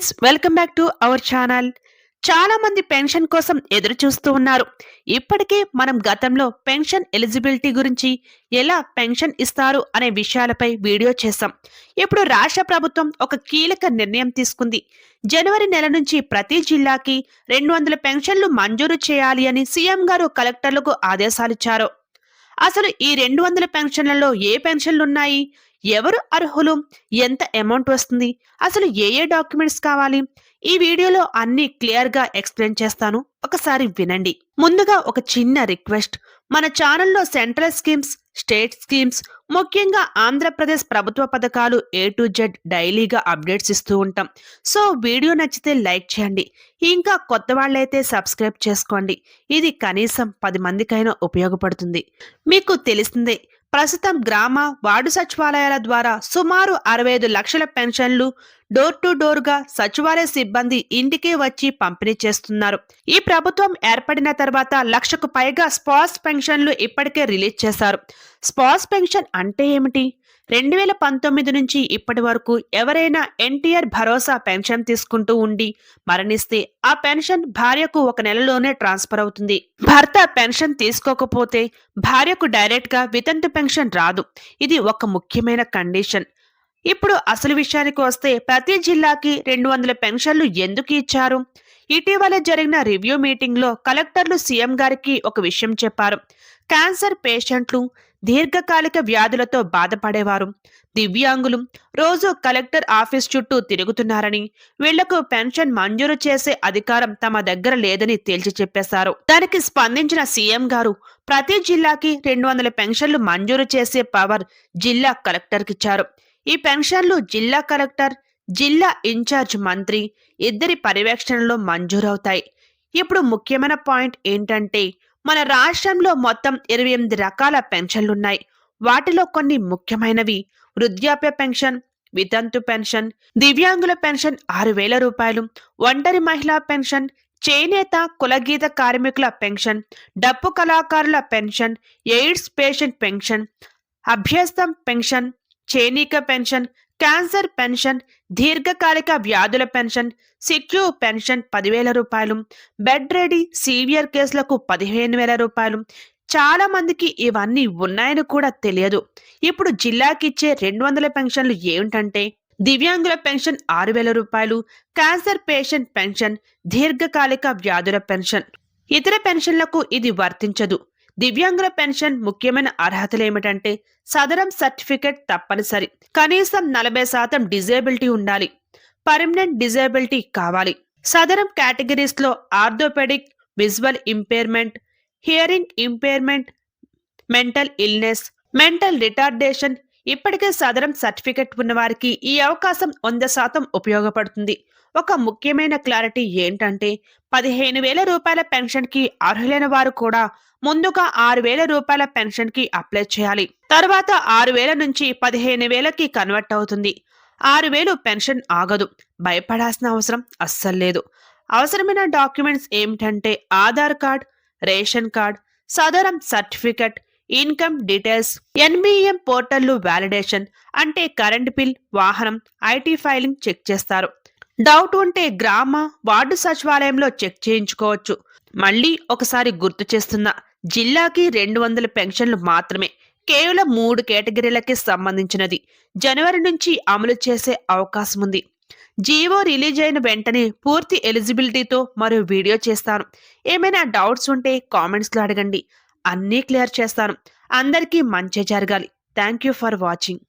Friends welcome back to our channel. చాలా మంది pension కోసం ఎదురు చూస్తూ ఉన్నారు. ఇప్పటికే మనం గతంలో పెన్షన్ ఎలిజిబిలిటీ గురించి ఎలా పెన్షన్ ఇస్తారు అనే విషయాలపై వీడియో చేశాం. ఇప్పుడు రాష్ట్ర ప్రభుత్వం ఒక కీలక నిర్ణయం తీసుకుంది. జనవరి నెల నుంచి ప్రతి జిల్లాకి రెండు వందల పెన్షన్లు మంజూరు చేయాలి అని సీఎం గారు కలెక్టర్లకు ఆదేశాలిచ్చారు. అసలు ఈ రెండు వందల పెన్షన్లలో ఏ పెన్షన్లు ఉన్నాయి ఎవరు అర్హులు? ఎంత అమౌంట్ వస్తుంది? అసలు ఏ ఏ డాక్యుమెంట్స్ కావాలి? ఈ వీడియోలో అన్ని క్లియర్గా ఎక్స్ప్లెయిన్ చేస్తాను. ఒకసారి వినండి. ముందుగా ఒక చిన్న రిక్వెస్ట్. మన ఛానల్లో సెంట్రల్ స్కీమ్స్ స్టేట్ స్కీమ్స్ ముఖ్యంగా ఆంధ్రప్రదేశ్ ప్రభుత్వ పథకాలు ఏ టు జెడ్ డైలీగా అప్డేట్స్ ఇస్తూ ఉంటాం. సో వీడియో నచ్చితే లైక్ చేయండి. ఇంకా కొత్త వాళ్ళైతే సబ్స్క్రైబ్ చేసుకోండి. ఇది కనీసం పది మందికైనా ఉపయోగపడుతుంది. మీకు తెలిసిందే ప్రస్తుతం గ్రామ వార్డు సచివాలయాల ద్వారా సుమారు అరవై ఐదు లక్షల పెన్షన్లు డోర్ టు డోర్గా సచివాలయ సిబ్బంది ఇంటికే వచ్చి పంపిణీ చేస్తున్నారు. ఈ ప్రభుత్వం ఏర్పడిన తర్వాత లక్షకు పైగా స్పాస్ పెన్షన్లు ఇప్పటికే రిలీజ్ చేశారు. స్పాస్ పెన్షన్ అంటే ఏమిటి? రెండు వేల పంతొమ్మిది నుంచి ఇప్పటి వరకు ఎవరైనా ఎన్టీఆర్ భరోసా పెన్షన్ తీసుకుంటూ ఉండి మరణిస్తే ఆ పెన్షన్ భార్యకు ఒక నెలలోనే ట్రాన్స్ఫర్ అవుతుంది. భర్త పెన్షన్ తీసుకోకపోతే భార్యకు డైరెక్ట్గా వితంతు పెన్షన్ రాదు. ఇది ఒక ముఖ్యమైన కండిషన్. ఇప్పుడు అసలు విషయానికి వస్తే ప్రతి జిల్లాకి రెండు వందల పెన్షన్లు ఎందుకు ఇచ్చారు? ఇటీవల జరిగిన రివ్యూ మీటింగ్లో కలెక్టర్లు సీఎం గారికి ఒక విషయం చెప్పారు. క్యాన్సర్ పేషెంట్లు దీర్ఘకాలిక వ్యాధులతో బాధపడేవారు. దివ్యాంగులు రోజు కలెక్టర్ ఆఫీస్ చుట్టూ తిరుగుతున్నారని వీళ్ళకు పెన్షన్ మంజూరు చేసే అధికారం తమ దగ్గర లేదని తేల్చి చెప్పేశారు. దానికి స్పందించిన సీఎం గారు ప్రతి జిల్లాకి రెండు వందల పెన్షన్లు మంజూరు చేసే పవర్ జిల్లా కలెక్టర్కిచ్చారు. ఈ పెన్షన్లు జిల్లా కలెక్టర్ జిల్లా ఇన్ఛార్జ్ మంత్రి ఇద్దరి పర్యవేక్షణలో మంజూరవుతాయి. ఇప్పుడు ముఖ్యమైన పాయింట్ ఏంటంటే మన రాష్ట్రంలో మొత్తం ఇరవై ఎనిమిది రకాల పెన్షన్లున్నాయి. వాటిలో కొన్ని ముఖ్యమైనవి. వృద్ధాప్య పెన్షన్ వితంతు పెన్షన్ దివ్యాంగుల పెన్షన్ ఆరు వేల రూపాయలు ఒంటరి మహిళా పెన్షన్ చేనేత కులగీత కార్మికుల పెన్షన్ డప్పు కళాకారుల పెన్షన్ ఎయిడ్స్ పేషెంట్ పెన్షన్ అభ్యస్తం పెన్షన్ చేనిక పెన్షన్ క్యాన్సర్ పెన్షన్ దీర్ఘకాలిక వ్యాధుల పెన్షన్ సిక్యూ పెన్షన్ పదివేల రూపాయలు బెడ్ రెడీ సీవియర్ కేసులకు పదిహేను వేల రూపాయలు. చాలా మందికి ఇవన్నీ ఉన్నాయని కూడా తెలియదు. ఇప్పుడు జిల్లాకిచ్చే రెండు వందల పెన్షన్లు ఏమిటంటే దివ్యాంగుల పెన్షన్ ఆరు వేల రూపాయలు క్యాన్సర్ పేషెంట్ పెన్షన్ దీర్ఘకాలిక వ్యాధుల పెన్షన్. ఇతర పెన్షన్లకు ఇది వర్తించదు. దివ్యాంగుల పెన్షన్ ముఖ్యమైన అర్హతలు ఏమిటంటే సదరం సర్టిఫికెట్ తప్పనిసరి. కనీసం నలభై శాతం డిజేబిలిటీ ఉండాలి. పర్మనెంట్ డిజేబిలిటీ కావాలి. Sadaram కేటగిరీస్లో orthopaedic visual impairment hearing impairment mental illness mental retardation ఇప్పటికే సదరం సర్టిఫికెట్ ఉన్నవారికి ఈ అవకాశం వంద శాతం ఉపయోగపడుతుంది. ఒక ముఖ్యమైన క్లారిటీ ఏంటంటే పదిహేను వేల రూపాయల పెన్షన్కి అర్హులైన వారు కూడా ముందుగా ఆరు వేల రూపాయల పెన్షన్కి అప్లై చేయాలి. తర్వాత ఆరు వేల నుంచి పదిహేను వేలకి కన్వర్ట్ అవుతుంది. ఆరు వేలు పెన్షన్ ఆగదు. భయపడాల్సిన అవసరం అస్సలు లేదు. అవసరమైన డాక్యుమెంట్స్ ఏమిటంటే Aadhaar card ration card Sadaram certificate income details NBM పోర్టల్లు validation అంటే కరెంట్ బిల్ వాహనం ఐటీ ఫైలింగ్ చెక్ చేస్తారు. డౌట్ ఉంటే గ్రామ వార్డు సచివాలయంలో చెక్ చేయించుకోవచ్చు. మళ్ళీ ఒకసారి గుర్తు చేస్తున్నా జిల్లాకి రెండు వందల పెన్షన్లు మాత్రమే కేవలం మూడు కేటగిరీలకి సంబంధించినది. జనవరి నుంచి అమలు చేసే అవకాశం ఉంది. జీవో రిలీజ్ అయిన వెంటనే పూర్తి ఎలిజిబిలిటీతో మరో వీడియో చేస్తాను. ఏమైనా డౌట్స్ ఉంటే కామెంట్స్లో అడగండి. అన్నీ క్లియర్ చేస్తాను. అందరికీ మంచి జరగాలి. Thank you for watching.